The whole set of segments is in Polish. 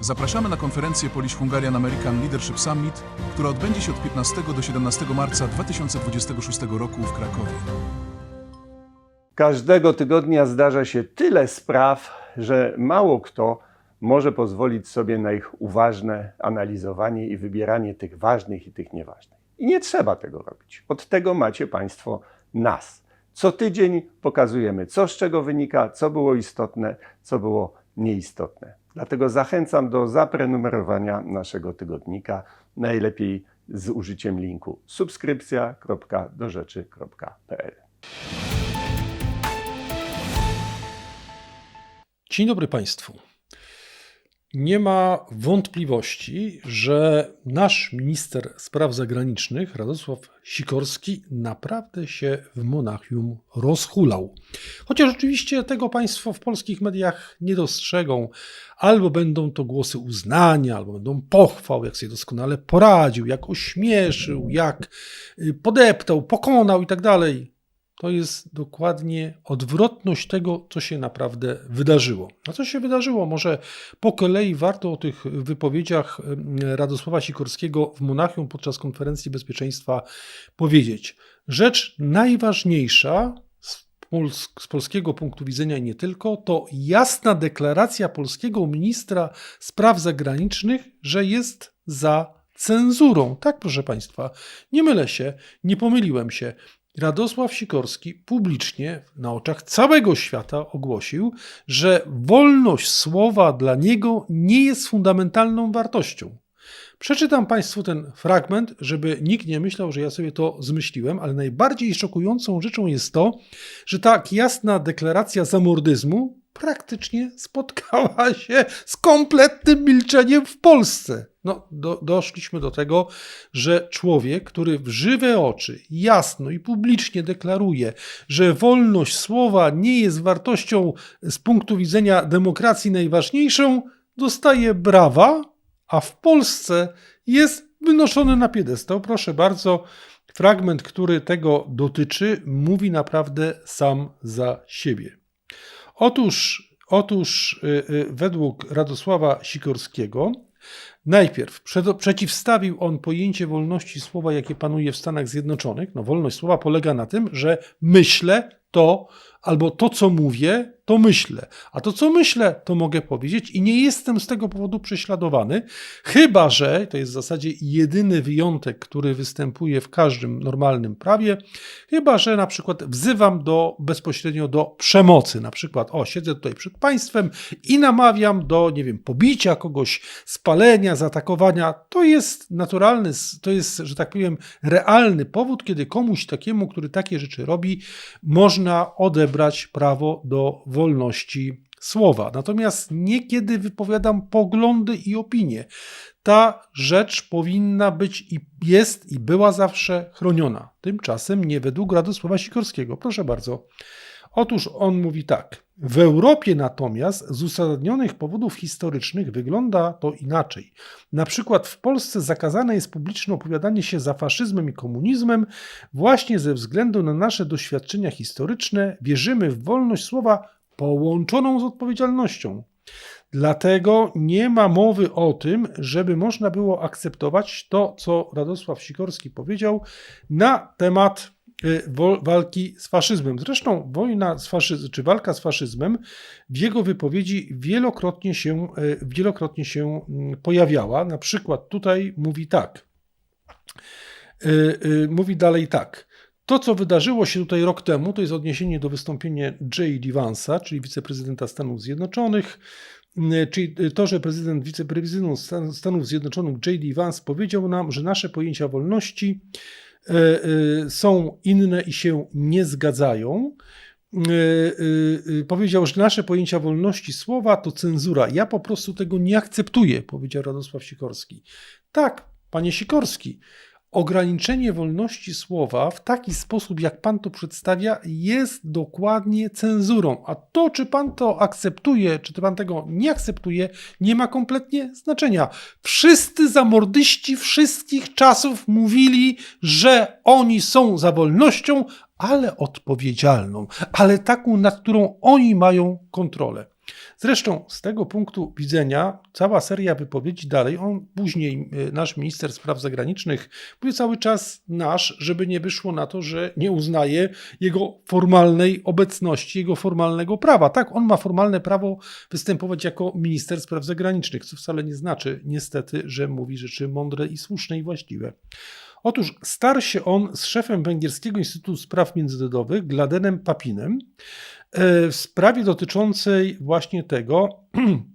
Zapraszamy na konferencję Polish Hungarian American Leadership Summit, która odbędzie się od 15 do 17 marca 2026 roku w Krakowie. Każdego tygodnia zdarza się tyle spraw, że mało kto może pozwolić sobie na ich uważne analizowanie i wybieranie tych ważnych i tych nieważnych. I nie trzeba tego robić. Od tego macie Państwo nas. Co tydzień pokazujemy, co z czego wynika, co było istotne, co było nieistotne. Dlatego zachęcam do zaprenumerowania naszego tygodnika, najlepiej z użyciem linku subskrypcja.dorzeczy.pl. Dzień dobry Państwu. Nie ma wątpliwości, że nasz minister spraw zagranicznych, Radosław Sikorski, naprawdę się w Monachium rozhulał. Chociaż oczywiście tego Państwo w polskich mediach nie dostrzegą. Albo będą to głosy uznania, albo będą pochwał, jak sobie doskonale poradził, jak ośmieszył, jak y, podeptał, pokonał i tak dalej to jest dokładnie odwrotność tego, co się naprawdę wydarzyło. A co się wydarzyło? Może po kolei warto o tych wypowiedziach Radosława Sikorskiego w Monachium podczas konferencji bezpieczeństwa powiedzieć. Rzecz najważniejsza z polskiego punktu widzenia i nie tylko, to jasna deklaracja polskiego ministra spraw zagranicznych, że jest za cenzurą. Tak, proszę Państwa, nie mylę się, nie pomyliłem się. Radosław Sikorski publicznie na oczach całego świata ogłosił, że wolność słowa dla niego nie jest fundamentalną wartością. Przeczytam Państwu ten fragment, żeby nikt nie myślał, że ja sobie to zmyśliłem, ale najbardziej szokującą rzeczą jest to, że tak jasna deklaracja zamordyzmu praktycznie spotkała się z kompletnym milczeniem w Polsce. No, do, doszliśmy do tego, że człowiek, który w żywe oczy jasno i publicznie deklaruje, że wolność słowa nie jest wartością z punktu widzenia demokracji najważniejszą, dostaje brawa, a w Polsce jest wynoszony na piedestał. Proszę bardzo, fragment, który tego dotyczy, mówi naprawdę sam za siebie. Otóż, otóż y, y, według Radosława Sikorskiego, najpierw przeciwstawił on pojęcie wolności słowa, jakie panuje w Stanach Zjednoczonych. No, wolność słowa polega na tym, że myślę to, albo to, co mówię, to myślę. A to, co myślę, to mogę powiedzieć i nie jestem z tego powodu prześladowany, chyba że, to jest w zasadzie jedyny wyjątek, który występuje w każdym normalnym prawie, chyba że na przykład wzywam do bezpośrednio do przemocy. Na przykład, o, siedzę tutaj przed państwem i namawiam do, nie wiem, pobicia kogoś, spalenia, zaatakowania. To jest naturalny, to jest, że tak powiem, realny powód, kiedy komuś takiemu, który takie rzeczy robi, można odebrać prawo do wolności słowa. Natomiast niekiedy wypowiadam poglądy i opinie. Ta rzecz powinna być i jest i była zawsze chroniona. Tymczasem nie według Radosława Sikorskiego. Proszę bardzo. Otóż on mówi tak. W Europie natomiast z uzasadnionych powodów historycznych wygląda to inaczej. Na przykład w Polsce zakazane jest publiczne opowiadanie się za faszyzmem i komunizmem właśnie ze względu na nasze doświadczenia historyczne. Wierzymy w wolność słowa połączoną z odpowiedzialnością. Dlatego nie ma mowy o tym, żeby można było akceptować to, co Radosław Sikorski powiedział na temat walki z faszyzmem. Zresztą wojna z faszyzmem, czy walka z faszyzmem w jego wypowiedzi wielokrotnie się, y, wielokrotnie się mm, pojawiała. Na przykład tutaj mówi tak. Y, y, Mówi dalej tak. To, co wydarzyło się tutaj rok temu, to jest odniesienie do wystąpienia J.D. Vance'a, czyli wiceprezydenta Stanów Zjednoczonych, y, czyli to, że prezydent, wiceprezydent Stan- Stanów Zjednoczonych J.D. Vance powiedział nam, że nasze pojęcia wolności y, y, są inne i się nie zgadzają. Y, Powiedział, że nasze pojęcia wolności słowa to cenzura. Ja po prostu tego nie akceptuję, powiedział Radosław Sikorski. Tak, panie Sikorski, ograniczenie wolności słowa w taki sposób, jak pan to przedstawia, jest dokładnie cenzurą. A to, czy pan to akceptuje, czy pan tego nie akceptuje, nie ma kompletnie znaczenia. Wszyscy zamordyści wszystkich czasów mówili, że oni są za wolnością, ale odpowiedzialną, ale taką, nad którą oni mają kontrolę. Zresztą z tego punktu widzenia cała seria wypowiedzi dalej, on później, y, nasz minister spraw zagranicznych, mówi cały czas nasz, żeby nie wyszło na to, że nie uznaje jego formalnej obecności, jego formalnego prawa. Tak, on ma formalne prawo występować jako minister spraw zagranicznych, co wcale nie znaczy niestety, że mówi rzeczy mądre i słuszne i właściwe. Otóż starł się on z szefem Węgierskiego Instytutu Spraw Międzynarodowych, Gladenem Papinem, e, w sprawie dotyczącej właśnie tego,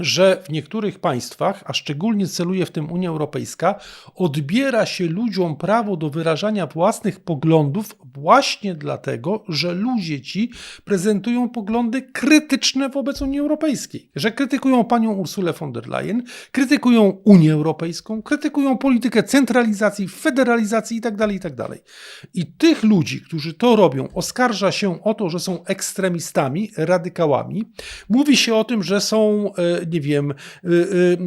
że w niektórych państwach, a szczególnie celuje w tym Unia Europejska, odbiera się ludziom prawo do wyrażania własnych poglądów właśnie dlatego, że ludzie ci prezentują poglądy krytyczne wobec Unii Europejskiej, że krytykują panią Ursulę von der Leyen, krytykują Unię Europejską, krytykują politykę centralizacji, federalizacji itd. itd. I tych ludzi, którzy to robią, oskarża się o to, że są ekstremistami, radykałami. Mówi się o tym, że są, e, nie wiem, y, y,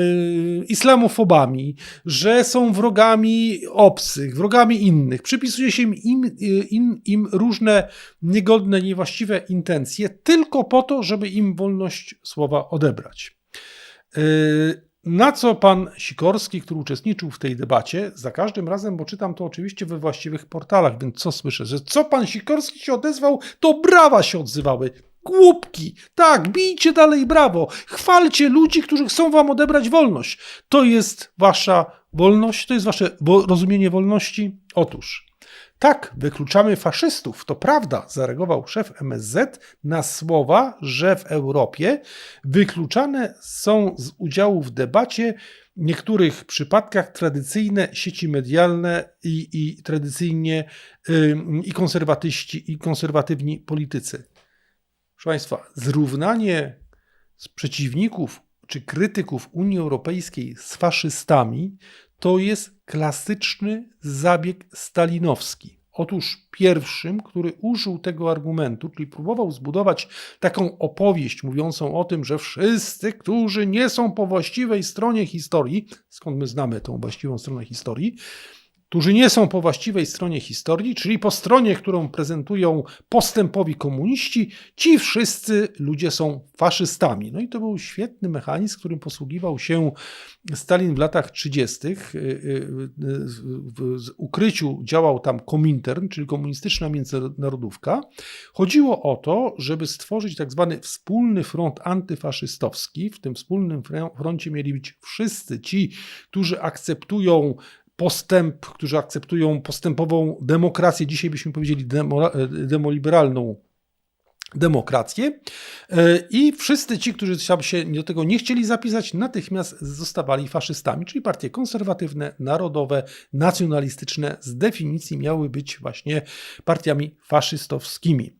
y, islamofobami, że są wrogami obcych, wrogami innych. Przypisuje się im, im, im, różne niegodne, niewłaściwe intencje, tylko po to, żeby im wolność słowa odebrać. Na co pan Sikorski, który uczestniczył w tej debacie, za każdym razem, bo czytam to oczywiście we właściwych portalach, więc co słyszę, że co pan Sikorski się odezwał, to brawa się odzywały. Głupki, tak, bijcie dalej brawo, chwalcie ludzi, którzy chcą wam odebrać wolność. To jest wasza wolność, to jest wasze rozumienie wolności? Otóż, tak, wykluczamy faszystów, to prawda, zareagował szef MSZ na słowa, że w Europie wykluczane są z udziału w debacie w niektórych przypadkach tradycyjne sieci medialne i, i tradycyjnie i konserwatyści, i konserwatywni politycy. Proszę Państwa, zrównanie z przeciwników czy krytyków Unii Europejskiej z faszystami to jest klasyczny zabieg stalinowski. Otóż pierwszym, który użył tego argumentu, czyli próbował zbudować taką opowieść mówiącą o tym, że wszyscy, którzy nie są po właściwej stronie historii, skąd my znamy tą właściwą stronę historii, którzy nie są po właściwej stronie historii, czyli po stronie, którą prezentują postępowi komuniści, ci wszyscy ludzie są faszystami. No i to był świetny mechanizm, którym posługiwał się Stalin w latach 30. W ukryciu działał tam Komintern, czyli komunistyczna międzynarodówka. Chodziło o to, żeby stworzyć tak zwany wspólny front antyfaszystowski. W tym wspólnym froncie mieli być wszyscy ci, którzy akceptują postęp, którzy akceptują postępową demokrację, dzisiaj byśmy powiedzieli demo, demoliberalną demokrację. E, i wszyscy ci, którzy się do tego nie chcieli zapisać, natychmiast zostawali faszystami, czyli partie konserwatywne, narodowe, nacjonalistyczne. Z definicji miały być właśnie partiami faszystowskimi.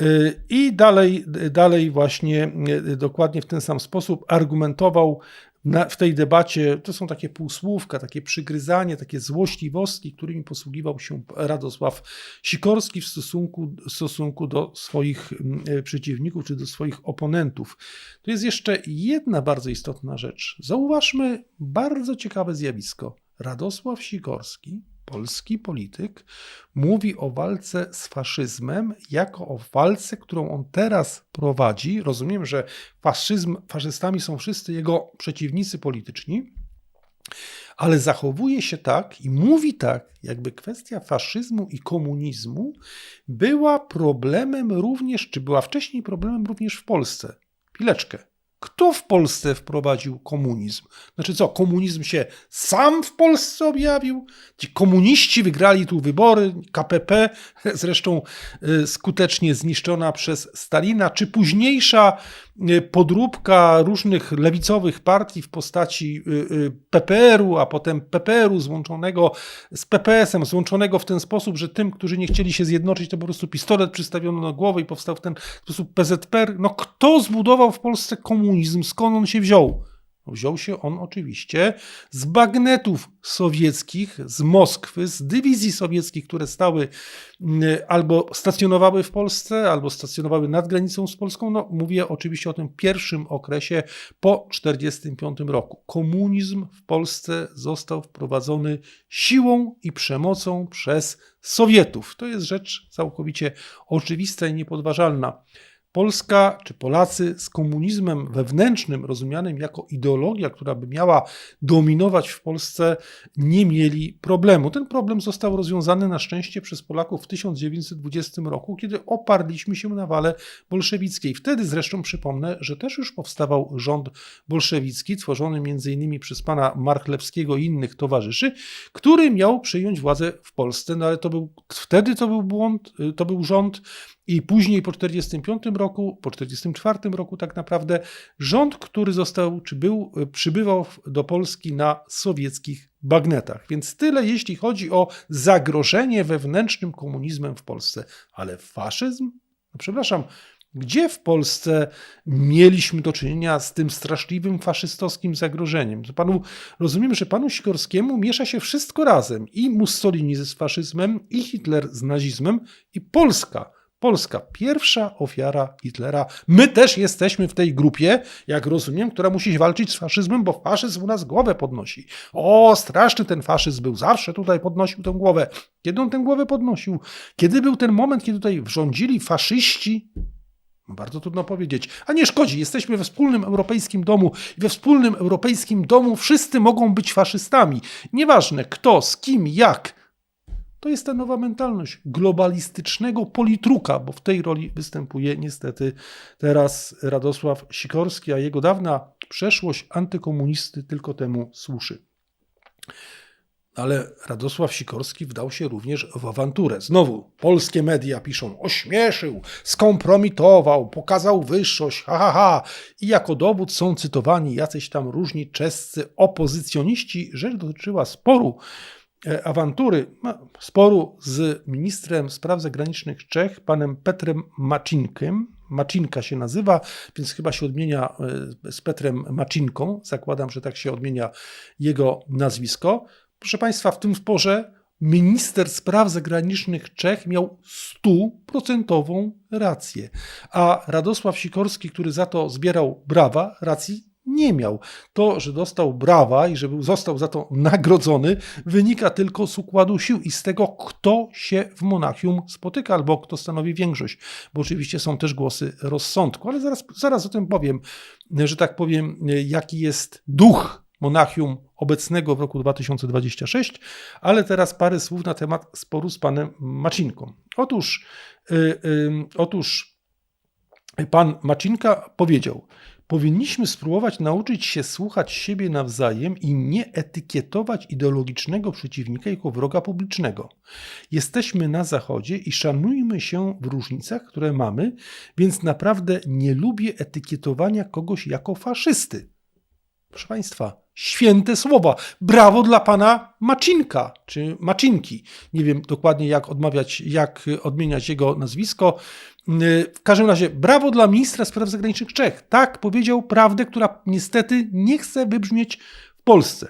E, I dalej, dalej właśnie e, dokładnie w ten sam sposób argumentował na, w tej debacie, to są takie półsłówka, takie przygryzanie, takie złośliwostki, którymi posługiwał się Radosław Sikorski w stosunku, w stosunku do swoich mm, przeciwników czy do swoich oponentów. Tu jest jeszcze jedna bardzo istotna rzecz. Zauważmy bardzo ciekawe zjawisko. Radosław Sikorski, polski polityk, mówi o walce z faszyzmem jako o walce, którą on teraz prowadzi. Rozumiem, że faszyzm, faszystami są wszyscy jego przeciwnicy polityczni, ale zachowuje się tak i mówi tak, jakby kwestia faszyzmu i komunizmu była problemem również, czy była wcześniej problemem również w Polsce. Pileczkę. Kto w Polsce wprowadził komunizm? Znaczy co, komunizm się sam w Polsce objawił? Ci komuniści wygrali tu wybory, KPP zresztą y, skutecznie zniszczona przez Stalina, czy późniejsza y, podróbka różnych lewicowych partii w postaci y, PPR-u, a potem PPR-u złączonego z PPS-em, złączonego w ten sposób, że tym, którzy nie chcieli się zjednoczyć, to po prostu pistolet przystawiono na głowę i powstał w ten sposób PZPR. No kto zbudował w Polsce komunizm? Skąd on się wziął? Wziął się on oczywiście z bagnetów sowieckich, z Moskwy, z dywizji sowieckich, które stały albo stacjonowały w Polsce, albo stacjonowały nad granicą z Polską. No, mówię oczywiście o tym pierwszym okresie po 1945 roku. Komunizm w Polsce został wprowadzony siłą i przemocą przez Sowietów. To jest rzecz całkowicie oczywista i niepodważalna. Polska czy Polacy z komunizmem wewnętrznym, rozumianym jako ideologia, która by miała dominować w Polsce, nie mieli problemu. Ten problem został rozwiązany na szczęście przez Polaków w 1920 roku, kiedy oparliśmy się na wale bolszewickiej. Wtedy zresztą przypomnę, że też już powstawał rząd bolszewicki, tworzony m.in. przez pana Marchlewskiego i innych towarzyszy, który miał przyjąć władzę w Polsce, no ale to był, wtedy to był błąd, y, to był rząd i później po 1945 roku, po 1944 roku tak naprawdę rząd, który został, czy był, y, przybywał do Polski na sowieckich bagnetach. Więc tyle, jeśli chodzi o zagrożenie wewnętrznym komunizmem w Polsce. Ale faszyzm? No przepraszam, gdzie w Polsce mieliśmy do czynienia z tym straszliwym faszystowskim zagrożeniem? To Panu, rozumiem, że panu Sikorskiemu miesza się wszystko razem. I Mussolini z faszyzmem, i Hitler z nazizmem, i Polska. Polska, pierwsza ofiara Hitlera. My też jesteśmy w tej grupie, jak rozumiem, która musi walczyć z faszyzmem, bo faszyzm u nas głowę podnosi. O, straszny ten faszyzm był, zawsze tutaj podnosił tę głowę. Kiedy on tę głowę podnosił? Kiedy był ten moment, kiedy tutaj rządzili faszyści? No, Bardzo trudno powiedzieć. A nie szkodzi, jesteśmy we wspólnym europejskim domu i we wspólnym europejskim domu wszyscy mogą być faszystami. Nieważne kto, z kim, jak. To jest ta nowa mentalność globalistycznego politruka, bo w tej roli występuje niestety teraz Radosław Sikorski, a jego dawna przeszłość antykomunisty tylko temu służy. Ale Radosław Sikorski wdał się również w awanturę. Znowu polskie media piszą: ośmieszył, skompromitował, pokazał wyższość, ha, ha, ha. I jako dowód są cytowani jacyś tam różni czescy opozycjoniści. Rzecz dotyczyła sporu, awantury, no, sporu z ministrem spraw zagranicznych Czech, panem Petrem Macinkiem. Macinka się nazywa, więc chyba się odmienia e, z Petrem Macinką. Zakładam, że tak się odmienia jego nazwisko. Proszę Państwa, w tym sporze minister spraw zagranicznych Czech miał stuprocentową rację, a Radosław Sikorski, który za to zbierał brawa, racji nie miał. To, że dostał brawa i że był, został za to nagrodzony, wynika tylko z układu sił i z tego, kto się w Monachium spotyka, albo kto stanowi większość, bo oczywiście są też głosy rozsądku, ale zaraz, zaraz o tym powiem, że tak powiem, jaki jest duch Monachium obecnego w roku 2026, ale teraz parę słów na temat sporu z panem Macinką. Otóż, y, y, otóż pan Macinka powiedział, powinniśmy spróbować nauczyć się słuchać siebie nawzajem i nie etykietować ideologicznego przeciwnika jako wroga publicznego. Jesteśmy na Zachodzie i szanujmy się w różnicach, które mamy, więc naprawdę nie lubię etykietowania kogoś jako faszysty. Proszę Państwa, święte słowa. Brawo dla pana Macinka, czy Macinki. Nie wiem dokładnie, jak odmawiać, jak odmieniać jego nazwisko. W każdym razie, brawo dla ministra spraw zagranicznych Czech. Tak powiedział prawdę, która niestety nie chce wybrzmieć w Polsce.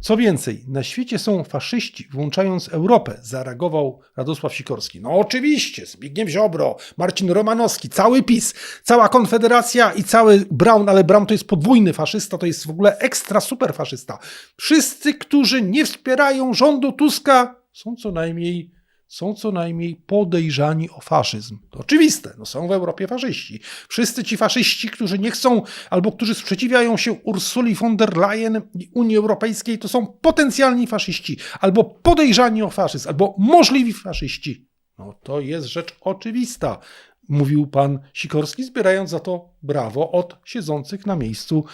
Co więcej, na świecie są faszyści, włączając Europę, zareagował Radosław Sikorski. No oczywiście, Zbigniew Ziobro, Marcin Romanowski, cały PiS, cała Konfederacja i cały Braun, ale Braun to jest podwójny faszysta, to jest w ogóle ekstra super faszysta. Wszyscy, którzy nie wspierają rządu Tuska, są co najmniej są co najmniej podejrzani o faszyzm. To oczywiste, no są w Europie faszyści. Wszyscy ci faszyści, którzy nie chcą albo którzy sprzeciwiają się Ursuli von der Leyen i Unii Europejskiej, to są potencjalni faszyści, albo podejrzani o faszyzm, albo możliwi faszyści. No to jest rzecz oczywista, mówił pan Sikorski, zbierając za to brawo od siedzących na miejscu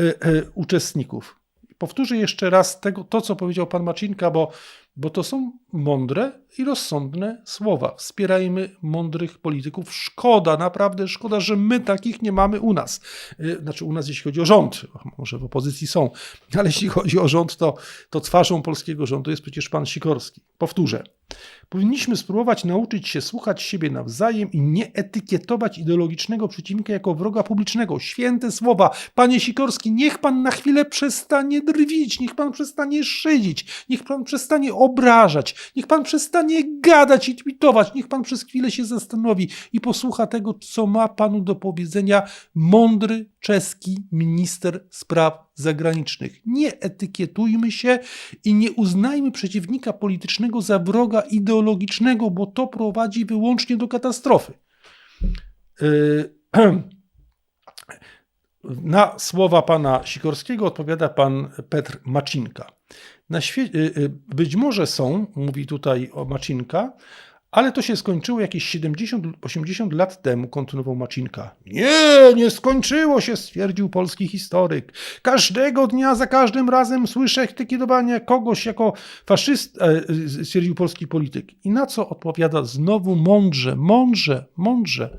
y, y, uczestników. Powtórzę jeszcze raz tego, to, co powiedział pan Macinka, bo bo to są mądre i rozsądne słowa. Wspierajmy mądrych polityków. Szkoda, naprawdę szkoda, że my takich nie mamy u nas. Znaczy u nas, jeśli chodzi o rząd, może w opozycji są, ale jeśli chodzi o rząd, to, to twarzą polskiego rządu jest przecież pan Sikorski. Powtórzę. Powinniśmy spróbować nauczyć się słuchać siebie nawzajem i nie etykietować ideologicznego przeciwnika jako wroga publicznego. Święte słowa. Panie Sikorski, niech pan na chwilę przestanie drwić, niech pan przestanie szydzić, niech pan przestanie obrażać, niech pan przestanie gadać i tweetować, niech pan przez chwilę się zastanowi i posłucha tego, co ma panu do powiedzenia mądry czeski minister spraw zagranicznych. Nie etykietujmy się i nie uznajmy przeciwnika politycznego za wroga ideologicznego, bo to prowadzi wyłącznie do katastrofy. Y, Na słowa pana Sikorskiego odpowiada pan Petr Macinka. Na świe- y, y, być może są, mówi tutaj Macinka, ale to się skończyło jakieś 70-80 lat temu, kontynuował Macinka. Nie, nie skończyło się, stwierdził polski historyk. Każdego dnia, za każdym razem słyszę etykietowanie kogoś jako faszyst, e, e, stwierdził polski polityk. I na co odpowiada znowu mądrze, mądrze, mądrze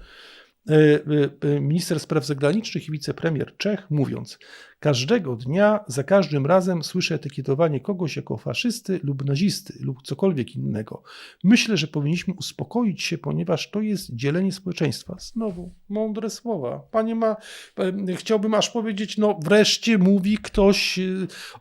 minister spraw zagranicznych i wicepremier Czech, mówiąc: Każdego dnia, za każdym razem słyszę etykietowanie kogoś jako faszysty lub nazisty lub cokolwiek innego. Myślę, że powinniśmy uspokoić się, ponieważ to jest dzielenie społeczeństwa. Znowu mądre słowa. Panie ma, e, chciałbym aż powiedzieć, no wreszcie mówi ktoś e,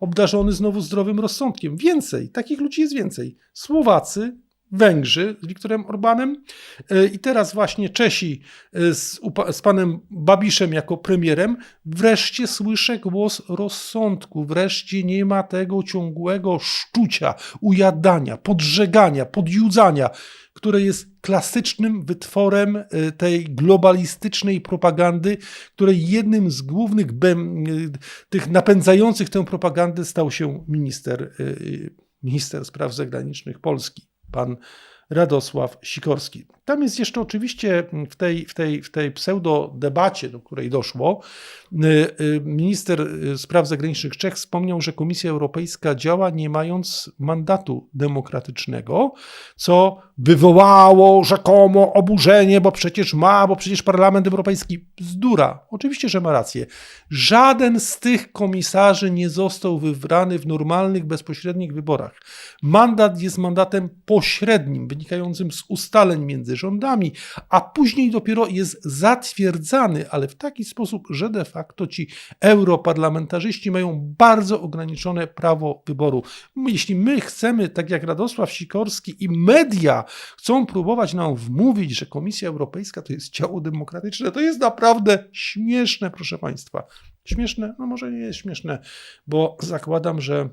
obdarzony znowu zdrowym rozsądkiem. Więcej, takich ludzi jest więcej. Słowacy, Węgrzy z Wiktorem Orbanem. E, i teraz właśnie Czesi e, z, z panem Babiszem jako premierem. Wreszcie słyszę głos rozsądku, wreszcie nie ma tego ciągłego szczucia, ujadania, podżegania, podjudzania, które jest klasycznym wytworem e, tej globalistycznej propagandy, której jednym z głównych tych napędzających tę propagandę stał się minister, minister spraw zagranicznych Polski, pan Radosław Sikorski. Tam jest jeszcze oczywiście w tej, w tej, w tej pseudo-debacie, do której doszło, y, y, minister y, spraw zagranicznych Czech wspomniał, że Komisja Europejska działa nie mając mandatu demokratycznego, co wywołało rzekomo oburzenie, bo przecież ma, bo przecież Parlament Europejski bzdura. Oczywiście, że ma rację. Żaden z tych komisarzy nie został wybrany w normalnych, bezpośrednich wyborach. Mandat jest mandatem pośrednim, wynikającym z ustaleń między rządami, a później dopiero jest zatwierdzany, ale w taki sposób, że de facto ci europarlamentarzyści mają bardzo ograniczone prawo wyboru. Jeśli my chcemy, tak jak Radosław Sikorski i media chcą próbować nam wmówić, że Komisja Europejska to jest ciało demokratyczne, to jest naprawdę śmieszne, proszę Państwa. Śmieszne? No może nie jest śmieszne, bo zakładam, że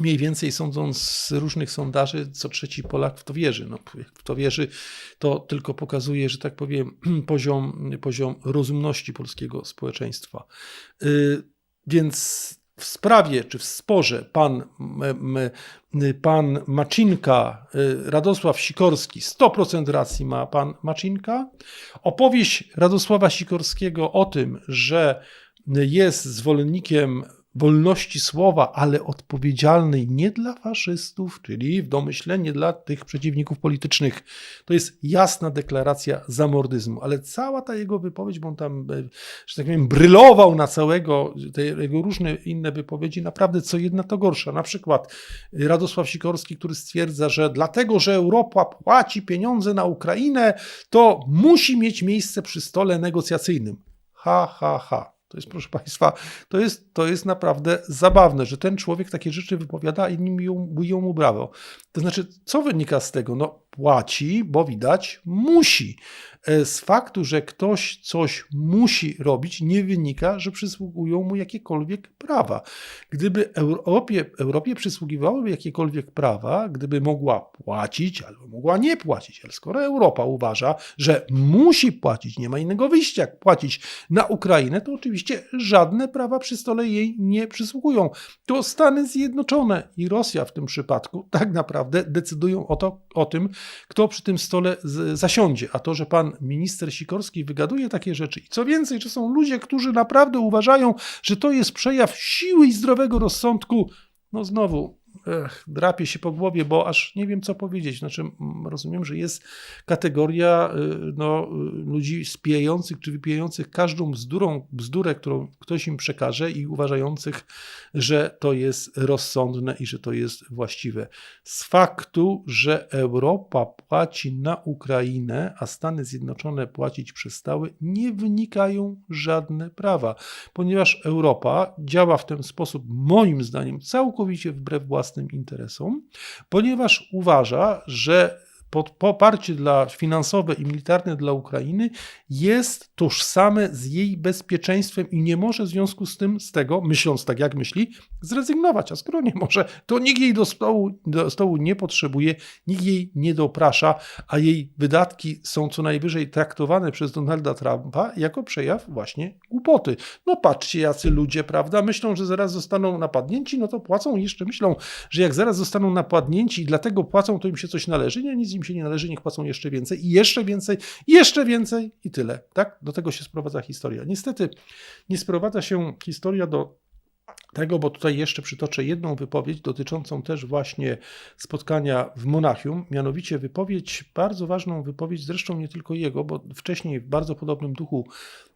mniej więcej sądząc z różnych sondaży, co trzeci Polak w to wierzy. No, w to wierzy, to tylko pokazuje, że tak powiem, poziom, poziom rozumności polskiego społeczeństwa. Y, Więc w sprawie czy w sporze pan, m, pan Macinka, y, Radosław Sikorski, 100% racji ma pan Macinka. Opowieść Radosława Sikorskiego o tym, że jest zwolennikiem wolności słowa, ale odpowiedzialnej nie dla faszystów, czyli w domyśle nie dla tych przeciwników politycznych. To jest jasna deklaracja zamordyzmu, ale cała ta jego wypowiedź, bo on tam, e, że tak powiem, brylował na całego, te jego różne inne wypowiedzi, naprawdę co jedna to gorsza. Na przykład Radosław Sikorski, który stwierdza, że dlatego, że Europa płaci pieniądze na Ukrainę, to musi mieć miejsce przy stole negocjacyjnym. Ha, ha, ha. To jest, proszę Państwa, to jest, to jest naprawdę zabawne, że ten człowiek takie rzeczy wypowiada, a inni biją mu brawo. To znaczy, co wynika z tego? No, płaci, bo widać, musi. E, Z faktu, że ktoś coś musi robić, nie wynika, że przysługują mu jakiekolwiek prawa. Gdyby Europie, Europie przysługiwałyby jakiekolwiek prawa, gdyby mogła płacić albo mogła nie płacić, ale skoro Europa uważa, że musi płacić, nie ma innego wyjścia jak płacić na Ukrainę, to oczywiście żadne prawa przy stole jej nie przysługują. To Stany Zjednoczone i Rosja w tym przypadku tak naprawdę decydują o, to, o tym, kto przy tym stole zasiądzie. A to, że pan minister Sikorski wygaduje takie rzeczy i co więcej, że są ludzie, którzy naprawdę uważają, że to jest przejaw siły i zdrowego rozsądku, no znowu, ech, drapie się po głowie, bo aż nie wiem, co powiedzieć. Znaczy, rozumiem, że jest kategoria y, no, y, ludzi spijających czy wypijających każdą bzdurą, bzdurę, którą ktoś im przekaże i uważających, że to jest rozsądne i że to jest właściwe. Z faktu, że Europa płaci na Ukrainę, a Stany Zjednoczone płacić przestały, nie wynikają żadne prawa, ponieważ Europa działa w ten sposób, moim zdaniem, całkowicie wbrew własnym interesom, ponieważ uważa, że pod, poparcie dla, finansowe i militarne dla Ukrainy jest tożsame z jej bezpieczeństwem i nie może w związku z tym, z tego, myśląc tak jak myśli, zrezygnować. A skoro nie może, to nikt jej do stołu, do stołu nie potrzebuje, nikt jej nie doprasza, a jej wydatki są co najwyżej traktowane przez Donalda Trumpa jako przejaw właśnie głupoty. No patrzcie, jacy ludzie, prawda, myślą, że zaraz zostaną napadnięci, no to płacą jeszcze myślą, że jak zaraz zostaną napadnięci i dlatego płacą, to im się coś należy. Nie, nic im się nie należy, niech płacą jeszcze więcej i jeszcze więcej, i jeszcze więcej i tyle. Tak? Do tego się sprowadza historia. Niestety nie sprowadza się historia do tego, bo tutaj jeszcze przytoczę jedną wypowiedź dotyczącą też właśnie spotkania w Monachium, mianowicie wypowiedź, bardzo ważną wypowiedź, zresztą nie tylko jego, bo wcześniej w bardzo podobnym duchu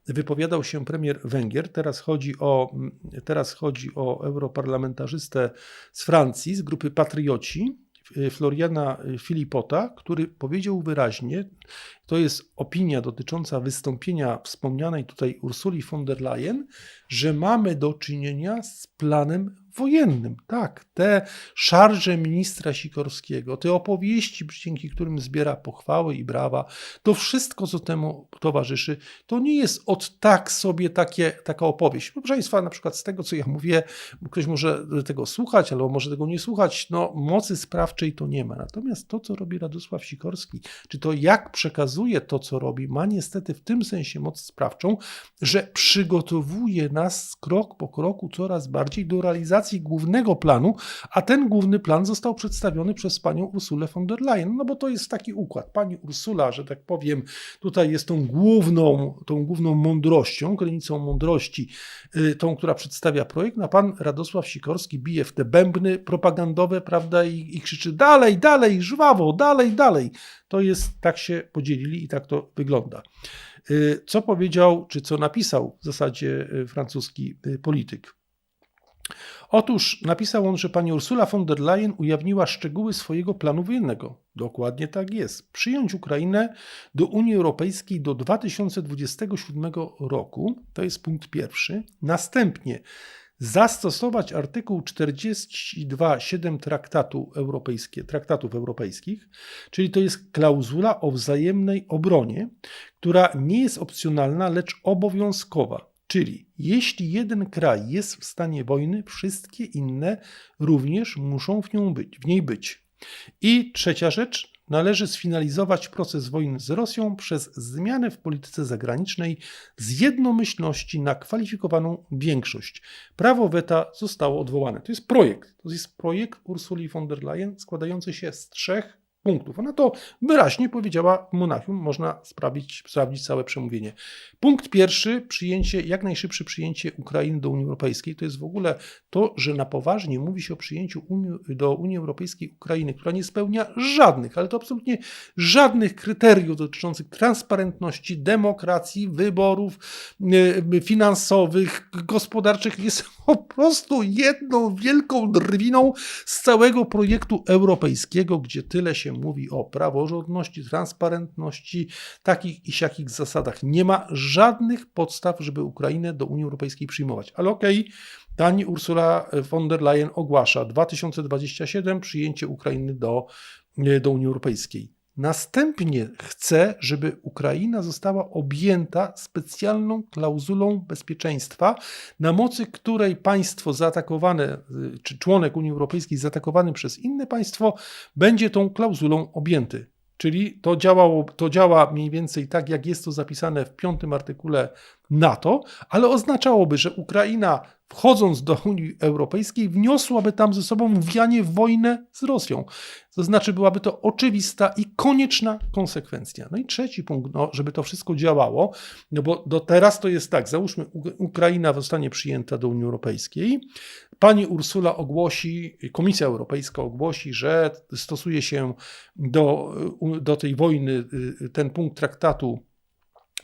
wypowiadał się premier Węgier. Teraz chodzi o, teraz chodzi o europarlamentarzystę z Francji, z grupy Patrioci, Floriana Filipota, który powiedział wyraźnie, to jest opinia dotycząca wystąpienia wspomnianej tutaj Ursuli von der Leyen, że mamy do czynienia z planem wojennym. Tak, te szarże ministra Sikorskiego, te opowieści, dzięki którym zbiera pochwały i brawa, to wszystko, co temu towarzyszy, to nie jest od tak sobie takie, taka opowieść. Proszę Państwa, na przykład z tego, co ja mówię, ktoś może tego słuchać, albo może tego nie słuchać, no mocy sprawczej to nie ma. Natomiast to, co robi Radosław Sikorski, czy to jak przekazuje to, co robi, ma niestety w tym sensie moc sprawczą, że przygotowuje nas krok po kroku coraz bardziej do realizacji głównego planu, a ten główny plan został przedstawiony przez panią Ursulę von der Leyen. No bo to jest taki układ. Pani Ursula, że tak powiem, tutaj jest tą główną, tą główną mądrością, granicą mądrości, y, tą, która przedstawia projekt, a pan Radosław Sikorski bije w te bębny propagandowe, prawda, i, i krzyczy dalej, dalej, żwawo, dalej, dalej. To jest, tak się podzielili i tak to wygląda. Y, Co powiedział, czy co napisał w zasadzie y, francuski polityk? Otóż napisał on, że pani Ursula von der Leyen ujawniła szczegóły swojego planu wojennego. Dokładnie tak jest. Przyjąć Ukrainę do Unii Europejskiej do 2027 roku, to jest punkt pierwszy. Następnie zastosować artykuł 42.7 traktatu europejskie, traktatów europejskich, czyli to jest klauzula o wzajemnej obronie, która nie jest opcjonalna, lecz obowiązkowa. Czyli jeśli jeden kraj jest w stanie wojny, wszystkie inne również muszą w, nią być, w niej być. I trzecia rzecz, należy sfinalizować proces wojny z Rosją przez zmianę w polityce zagranicznej z jednomyślności na kwalifikowaną większość. Prawo weta zostało odwołane. To jest projekt. To jest projekt Ursuli von der Leyen składający się z trzech punktów. Ona to wyraźnie powiedziała w Monachium, można sprawdzić, sprawdzić całe przemówienie. Punkt pierwszy, przyjęcie, jak najszybsze przyjęcie Ukrainy do Unii Europejskiej. To jest w ogóle to, że na poważnie mówi się o przyjęciu Unii, do Unii Europejskiej Ukrainy, która nie spełnia żadnych, ale to absolutnie żadnych kryteriów dotyczących transparentności, demokracji, wyborów yy, finansowych, gospodarczych. Jest po prostu jedną wielką drwiną z całego projektu europejskiego, gdzie tyle się mówi o praworządności, transparentności, takich i siakich zasadach. Nie ma żadnych podstaw, żeby Ukrainę do Unii Europejskiej przyjmować. Ale okej, okay, pani Ursula von der Leyen ogłasza 2027 przyjęcie Ukrainy do, do Unii Europejskiej. Następnie chce, żeby Ukraina została objęta specjalną klauzulą bezpieczeństwa, na mocy której państwo zaatakowane, czy członek Unii Europejskiej zaatakowany przez inne państwo, będzie tą klauzulą objęty. Czyli to, działało, to działa mniej więcej tak, jak jest to zapisane w piątym artykule NATO, ale oznaczałoby, że Ukraina wchodząc do Unii Europejskiej wniosłaby tam ze sobą wianie wojnę z Rosją. To znaczy byłaby to oczywista i konieczna konsekwencja. No i trzeci punkt, no, żeby to wszystko działało, no bo do teraz to jest tak, załóżmy Ukraina zostanie przyjęta do Unii Europejskiej, pani Ursula ogłosi, Komisja Europejska ogłosi, że stosuje się do, do tej wojny ten punkt traktatu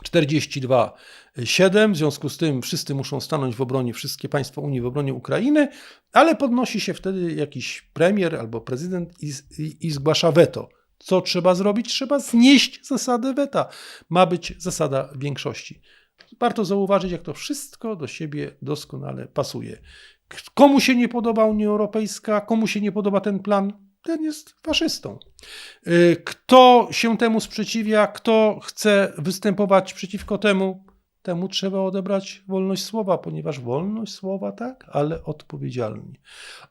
42,7. W związku z tym wszyscy muszą stanąć w obronie, wszystkie państwa Unii w obronie Ukrainy, ale podnosi się wtedy jakiś premier albo prezydent i, i, i zgłasza weto. Co trzeba zrobić? Trzeba znieść zasadę weta. Ma być zasada większości. Warto zauważyć, jak to wszystko do siebie doskonale pasuje. Komu się nie podoba Unia Europejska, komu się nie podoba ten plan? Ten jest faszystą. Y, Kto się temu sprzeciwia, kto chce występować przeciwko temu, temu trzeba odebrać wolność słowa, ponieważ wolność słowa tak, ale odpowiedzialnie.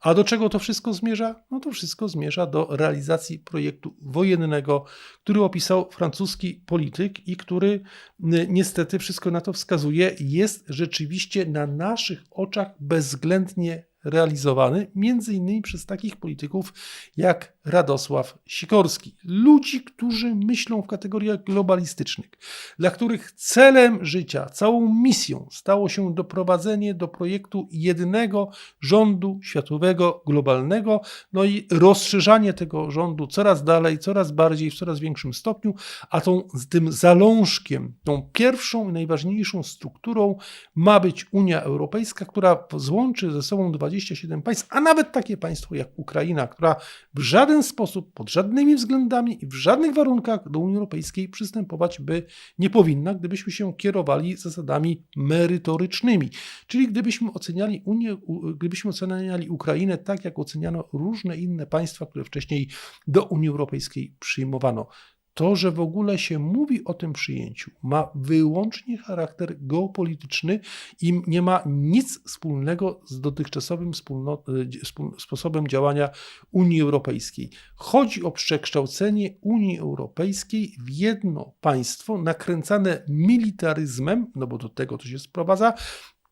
A do czego to wszystko zmierza? No to wszystko zmierza do realizacji projektu wojennego, który opisał francuski polityk i który y, niestety wszystko na to wskazuje, jest rzeczywiście na naszych oczach bezwzględnie realizowany, między innymi przez takich polityków jak Radosław Sikorski. Ludzi, którzy myślą w kategoriach globalistycznych, dla których celem życia, całą misją stało się doprowadzenie do projektu jednego rządu światowego, globalnego, no i rozszerzanie tego rządu coraz dalej, coraz bardziej, w coraz większym stopniu, a tą, z tym zalążkiem, tą pierwszą i najważniejszą strukturą ma być Unia Europejska, która złączy ze sobą 27 państw, a nawet takie państwo jak Ukraina, która w żaden sposób, pod żadnymi względami i w żadnych warunkach do Unii Europejskiej przystępować by nie powinna, gdybyśmy się kierowali zasadami merytorycznymi. Czyli gdybyśmy oceniali Unię, gdybyśmy oceniali Ukrainę tak, jak oceniano różne inne państwa, które wcześniej do Unii Europejskiej przyjmowano. To, że w ogóle się mówi o tym przyjęciu, ma wyłącznie charakter geopolityczny i nie ma nic wspólnego z dotychczasowym wspól- sposobem działania Unii Europejskiej. Chodzi o przekształcenie Unii Europejskiej w jedno państwo nakręcane militaryzmem, no bo do tego to się sprowadza,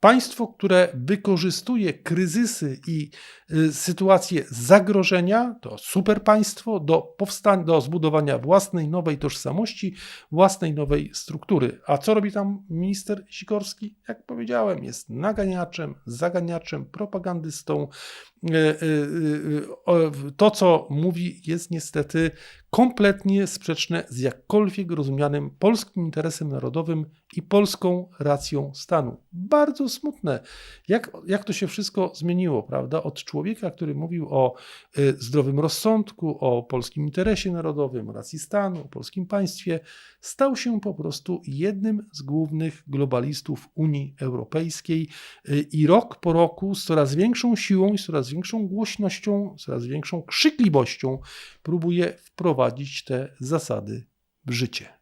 Państwo, które wykorzystuje kryzysy i y, sytuacje zagrożenia, to superpaństwo do powstania, do zbudowania własnej nowej tożsamości, własnej nowej struktury. A co robi tam minister Sikorski? Jak powiedziałem, jest naganiaczem, zaganiaczem, propagandystą. Y, y, To, co mówi, jest niestety kompletnie sprzeczne z jakkolwiek rozumianym polskim interesem narodowym i polską racją stanu. Bardzo smutne, jak, jak to się wszystko zmieniło, prawda? Od człowieka, który mówił o y, zdrowym rozsądku, o polskim interesie narodowym, racji stanu, o polskim państwie, stał się po prostu jednym z głównych globalistów Unii Europejskiej y, i rok po roku z coraz większą siłą i z coraz większą głośnością, coraz większą krzykliwością próbuje wprowadzić te zasady w życie.